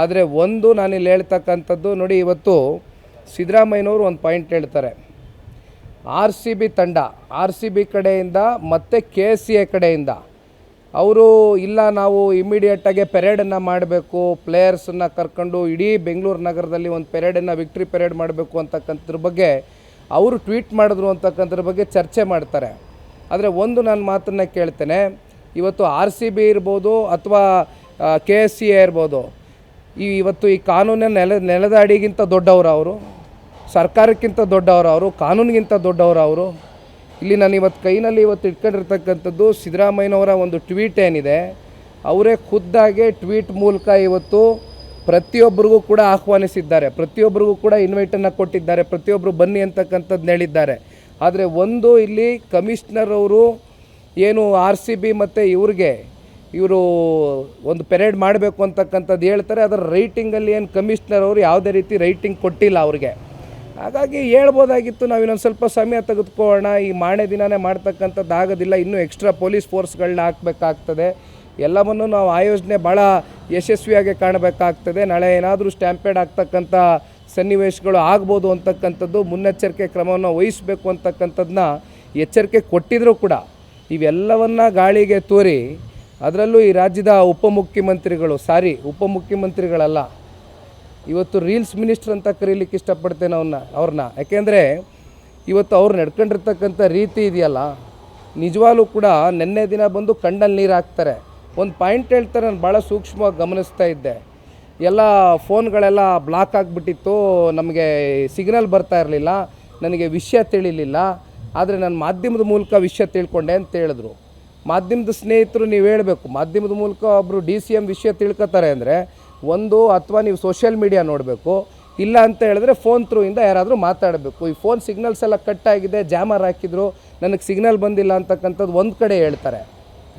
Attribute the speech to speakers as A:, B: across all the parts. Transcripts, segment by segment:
A: ಆದರೆ ಒಂದು ನಾನಿಲ್ಲಿ ಹೇಳ್ತಕ್ಕಂಥದ್ದು ನೋಡಿ, ಇವತ್ತು ಸಿದ್ದರಾಮಯ್ಯನವರು ಒಂದು ಪಾಯಿಂಟ್ ಹೇಳ್ತಾರೆ. ಆರ್ ಸಿ ಬಿ ತಂಡ ಆರ್ ಸಿ ಬಿ ಕಡೆಯಿಂದ ಮತ್ತು ಕೆ ಸಿ ಎ ಕಡೆಯಿಂದ ಅವರು ಇಲ್ಲ, ನಾವು ಇಮ್ಮಿಡಿಯೇಟಾಗೆ ಪೆರೇಡನ್ನು ಮಾಡಬೇಕು ಪ್ಲೇಯರ್ಸನ್ನು ಕರ್ಕೊಂಡು ಇಡೀ ಬೆಂಗಳೂರು ನಗರದಲ್ಲಿ ಒಂದು ಪೆರೇಡನ್ನು ವಿಕ್ಟ್ರಿ ಪೆರೇಡ್ ಮಾಡಬೇಕು ಅಂತಕ್ಕಂಥದ್ರ ಬಗ್ಗೆ ಅವರು ಟ್ವೀಟ್ ಮಾಡಿದ್ರು ಅಂತಕ್ಕಂಥದ್ರ ಬಗ್ಗೆ ಚರ್ಚೆ ಮಾಡ್ತಾರೆ. ಆದರೆ ಒಂದು ನಾನು ಮಾತನ್ನು ಕೇಳ್ತೇನೆ, ಇವತ್ತು ಆರ್ ಸಿ ಬಿ ಇರ್ಬೋದು ಅಥವಾ ಕೆ ಎಸ್ ಸಿ ಎ ಇರ್ಬೋದು ಈ ಇವತ್ತು ಈ ಕಾನೂನಿನ ನೆಲ, ನೆಲದ ಅಡಿಗಿಂತ ದೊಡ್ಡವರು ಅವರು, ಸರ್ಕಾರಕ್ಕಿಂತ ದೊಡ್ಡವರು ಅವರು, ಕಾನೂನಿಗಿಂತ ದೊಡ್ಡವರು ಅವರು. ಇಲ್ಲಿ ನಾನು ಇವತ್ತು ಕೈನಲ್ಲಿ ಇವತ್ತು ಇಟ್ಕೊಂಡಿರ್ತಕ್ಕಂಥದ್ದು ಸಿದ್ದರಾಮಯ್ಯನವರ ಒಂದು ಟ್ವೀಟ್ ಏನಿದೆ, ಅವರೇ ಖುದ್ದಾಗೆ ಟ್ವೀಟ್ ಮೂಲಕ ಇವತ್ತು ಪ್ರತಿಯೊಬ್ಬರಿಗೂ ಕೂಡ ಆಹ್ವಾನಿಸಿದ್ದಾರೆ. ಪ್ರತಿಯೊಬ್ಬರಿಗೂ ಕೂಡ ಇನ್ವೈಟನ್ನು ಕೊಟ್ಟಿದ್ದಾರೆ. ಪ್ರತಿಯೊಬ್ಬರು ಬನ್ನಿ ಅಂತಕ್ಕಂಥದ್ದು ಹೇಳಿದ್ದಾರೆ. ಆದರೆ ಒಂದು ಇಲ್ಲಿ ಕಮಿಷ್ನರ್ ಅವರು ಏನು ಆರ್ ಸಿ ಬಿ ಮತ್ತು ಇವ್ರಿಗೆ ಇವರು ಒಂದು ಪೆರೇಡ್ ಮಾಡಬೇಕು ಅಂತಕ್ಕಂಥದ್ದು ಹೇಳ್ತಾರೆ, ಅದರ ರೈಟಿಂಗಲ್ಲಿ ಏನು ಕಮಿಷ್ನರ್ ಅವರು ಯಾವುದೇ ರೀತಿ ರೈಟಿಂಗ್ ಕೊಟ್ಟಿಲ್ಲ ಅವ್ರಿಗೆ. ಹಾಗಾಗಿ ಹೇಳ್ಬೋದಾಗಿತ್ತು, ನಾವು ಇನ್ನೊಂದು ಸ್ವಲ್ಪ ಸಮಯ ತೆಗೆದುಕೊಳ್ಳೋಣ, ಈ ಮಾಣೆ ದಿನನೇ ಮಾಡ್ತಕ್ಕಂಥದ್ದು ಆಗೋದಿಲ್ಲ, ಇನ್ನೂ ಎಕ್ಸ್ಟ್ರಾ ಪೊಲೀಸ್ ಫೋರ್ಸ್ಗಳನ್ನ ಹಾಕಬೇಕಾಗ್ತದೆ. ಎಲ್ಲವನ್ನು ನಾವು ಆಯೋಜನೆ ಭಾಳ ಯಶಸ್ವಿಯಾಗಿ ಕಾಣಬೇಕಾಗ್ತದೆ. ನಾಳೆ ಏನಾದರೂ ಸ್ಟ್ಯಾಂಪೇಡ್ ಆಗ್ತಕ್ಕಂಥ ಸನ್ನಿವೇಶಗಳು ಆಗ್ಬೋದು ಅಂತಕ್ಕಂಥದ್ದು ಮುನ್ನೆಚ್ಚರಿಕೆ ಕ್ರಮವನ್ನು ವಹಿಸಬೇಕು ಅಂತಕ್ಕಂಥದ್ದನ್ನ ಎಚ್ಚರಿಕೆ ಕೊಟ್ಟಿದ್ದರೂ ಕೂಡ. ಇವೆಲ್ಲವನ್ನು ಗಾಳಿಗೆ ತೋರಿ ಅದರಲ್ಲೂ ಈ ರಾಜ್ಯದ ಉಪಮುಖ್ಯಮಂತ್ರಿಗಳು, ಸಾರಿ, ಉಪಮುಖ್ಯಮಂತ್ರಿಗಳಲ್ಲ. ಇವತ್ತು ರೀಲ್ಸ್ ಮಿನಿಸ್ಟರ್ ಅಂತ ಕರೀಲಿಕ್ಕೆ ಇಷ್ಟಪಡ್ತೇನೆ ಅವನ್ನ ಅವ್ರನ್ನ. ಯಾಕೆಂದರೆ ಇವತ್ತು ಅವ್ರು ನಡ್ಕೊಂಡಿರ್ತಕ್ಕಂಥ ರೀತಿ ಇದೆಯಲ್ಲ, ನಿಜವಾಗ್ಲೂ ಕೂಡ ನಿನ್ನೆ ದಿನ ಬಂದು ಕಣ್ಣಲ್ಲಿ ನೀರು ಹಾಕ್ತಾರೆ. ಒಂದು ಪಾಯಿಂಟ್ ಹೇಳ್ತಾರೆ, ನಾನು ಭಾಳ ಸೂಕ್ಷ್ಮವಾಗಿ ಗಮನಿಸ್ತಾ ಇದ್ದೆ. ಎಲ್ಲ ಫೋನ್ಗಳೆಲ್ಲ ಬ್ಲಾಕ್ ಆಗಿಬಿಟ್ಟಿತ್ತು, ನಮಗೆ ಸಿಗ್ನಲ್ ಬರ್ತಾ ಇರಲಿಲ್ಲ, ನನಗೆ ವಿಷಯ ತಿಳಿಲಿಲ್ಲ, ಆದರೆ ನಾನು ಮಾಧ್ಯಮದ ಮೂಲಕ ವಿಷಯ ತಿಳ್ಕೊಂಡೆ ಅಂತ ಹೇಳಿದ್ರು. ಮಾಧ್ಯಮದ ಸ್ನೇಹಿತರು ನೀವು ಹೇಳಬೇಕು. ಮಾಧ್ಯಮದ ಮೂಲಕ ಒಬ್ಬರು ಡಿ ಸಿ ಎಂ ವಿಷಯ ತಿಳ್ಕೊತಾರೆ ಅಂದರೆ ಒಂದು ಅಥವಾ ನೀವು ಸೋಷಿಯಲ್ ಮೀಡಿಯಾ ನೋಡಬೇಕು. ಇಲ್ಲ ಅಂತ ಹೇಳಿದ್ರೆ ಫೋನ್ ಥ್ರೂ ಇಂದ ಯಾರಾದರೂ ಮಾತಾಡಬೇಕು. ಈ ಫೋನ್ ಸಿಗ್ನಲ್ಸ್ ಎಲ್ಲ ಕಟ್ ಆಗಿದೆ, ಜಾಮರ್ ಹಾಕಿದ್ರು, ನನಗೆ ಸಿಗ್ನಲ್ ಬಂದಿಲ್ಲ ಅಂತಕ್ಕಂಥದ್ದು ಒಂದು ಕಡೆ ಹೇಳ್ತಾರೆ.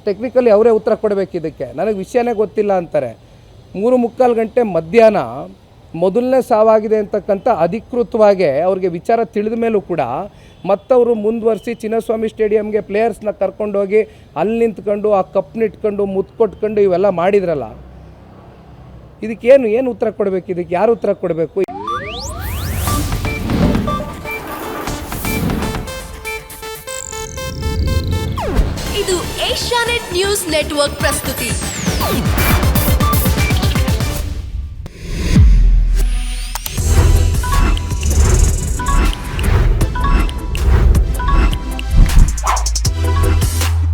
A: ಟೆಕ್ನಿಕಲಿ ಅವರೇ ಉತ್ತರ ಕೊಡಬೇಕು ಇದಕ್ಕೆ. ನನಗೆ ವಿಷಯನೇ ಗೊತ್ತಿಲ್ಲ ಅಂತಾರೆ. ಮೂರು ಮುಕ್ಕಾಲು ಗಂಟೆ ಮಧ್ಯಾಹ್ನ ಮೊದಲನೇ ಸಾವಾಗಿದೆ ಅಂತಕ್ಕಂಥ ಅಧಿಕೃತವಾಗಿ ಅವ್ರಿಗೆ ವಿಚಾರ ತಿಳಿದ ಮೇಲೂ ಕೂಡ ಮತ್ತವರು ಮುಂದುವರಿಸಿ ಚಿನ್ನಸ್ವಾಮಿ ಸ್ಟೇಡಿಯಂಗೆ ಪ್ಲೇಯರ್ಸ್ನ ಕರ್ಕೊಂಡೋಗಿ ಅಲ್ಲಿ ನಿಂತ್ಕೊಂಡು, ಆ ಕಪ್ನಿಟ್ಕೊಂಡು ಮುತ್ತು ಕೊಟ್ಕೊಂಡು ಇವೆಲ್ಲ ಮಾಡಿದ್ರಲ್ಲ. ಇದಕ್ಕೇನು, ಏನು ಉತ್ತರ ಕೊಡಬೇಕು? ಇದಕ್ಕೆ ಯಾರು ಉತ್ತರ ಕೊಡಬೇಕು?
B: ಇದು ಏಷ್ಯಾನೆಟ್ ನ್ಯೂಸ್ ನೆಟ್ವರ್ಕ್ ಪ್ರಸ್ತುತಿ.